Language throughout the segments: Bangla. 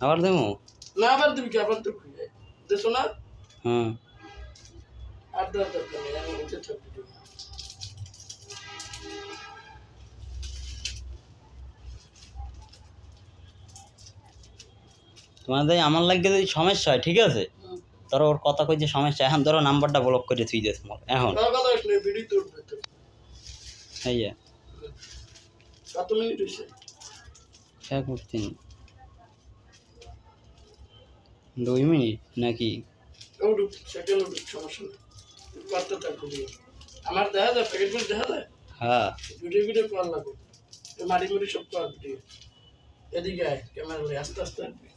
আবার দেবো? না আবার দিবি কি? আবার দিবি দেশো না? হুম। আর দেওয়ার দরকার নেই আমি উঠে থাকবি তোমাদের আমার লাগে যদি সমস্যা হয় ঠিক আছে? ধরো ওর কথা কই যে সমস্যা এখন ধরো নাম্বারটা ব্লক করে থুই দিয়েছে মোর এখন। তো এই যে। কত মিনিট হয়েছে এক করছি দুই মিনিট নাকি? আমার দেখা যায় দেখা যায়? হ্যাঁ। ভিডিও ভিডিও কল লাগবে মারি মুড়ি সব কর ভিডিও এদিকে আয় ক্যামেরা লই আস্তে আস্তে আসবি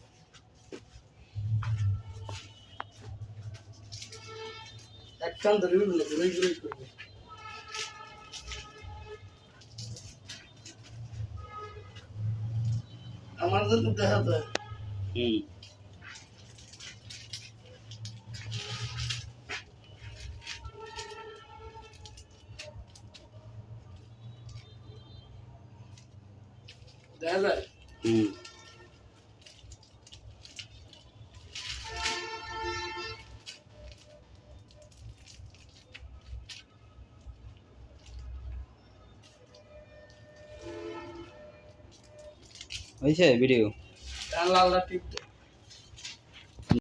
একখান ধরে উঠবে ঘুরে ঘুরে করবে। আমার তো দেখা যায়। হুম। দেখা যায় হুম হয়েছে ভিডিও লাল লাল টিপতে